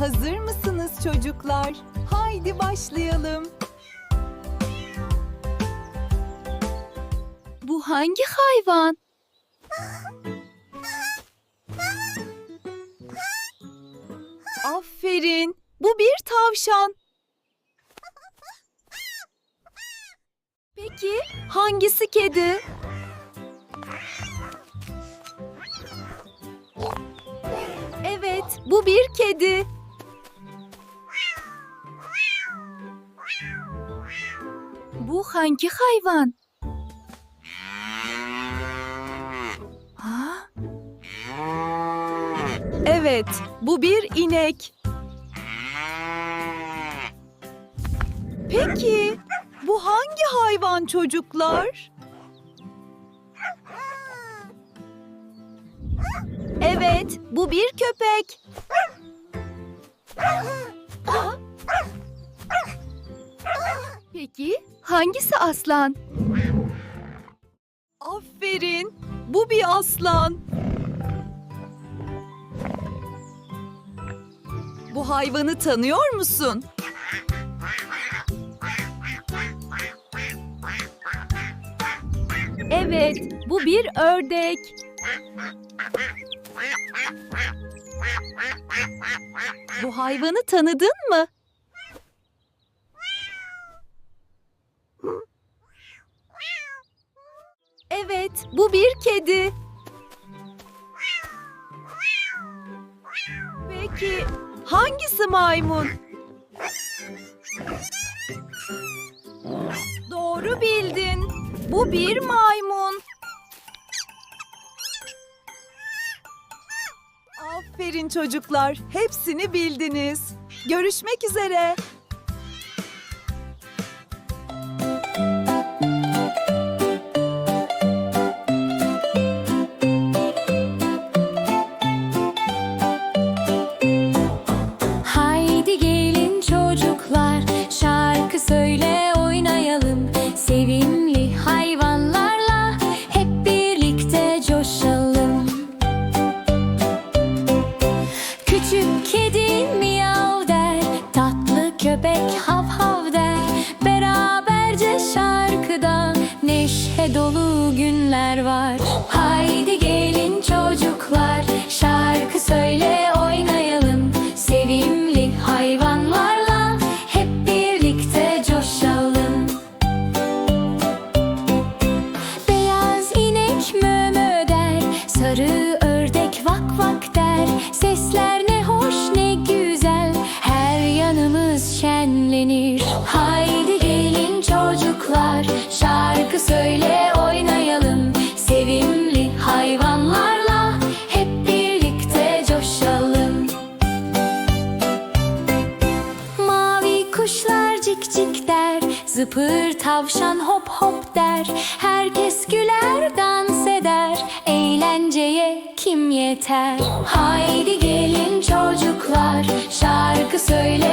Hazır mısınız çocuklar? Haydi başlayalım. Bu hangi hayvan? Aferin. Bu bir tavşan. Peki hangisi kedi? Evet, bu bir kedi. Bu hangi hayvan? Ha? Evet, bu bir inek. Peki, bu hangi hayvan çocuklar? Evet, bu bir köpek. Peki hangisi aslan? Aferin, bu bir aslan. Bu hayvanı tanıyor musun? Evet, bu bir ördek. Bu hayvanı tanıdın mı? Evet, bu bir kedi. Peki, hangisi maymun? Doğru bildin. Bu bir maymun. Aferin çocuklar. Hepsini bildiniz. Görüşmek üzere. Neşe dolu günler var. Haydi gelin çocuklar şarkı söyle oynayalım sevimli hayvanlarla hep birlikte coşalım. Beyaz inek mö mö der Sarı ördek vak vak der Sesler ne hoş ne güzel Her yanımız şenlenir Haydi gelin çocuklar Şarkı söyle cik cik der Zıpır tavşan hop hop der. Herkes güler dans eder Eğlenceye kim yeter? Haydi gelin çocuklar Şarkı söyle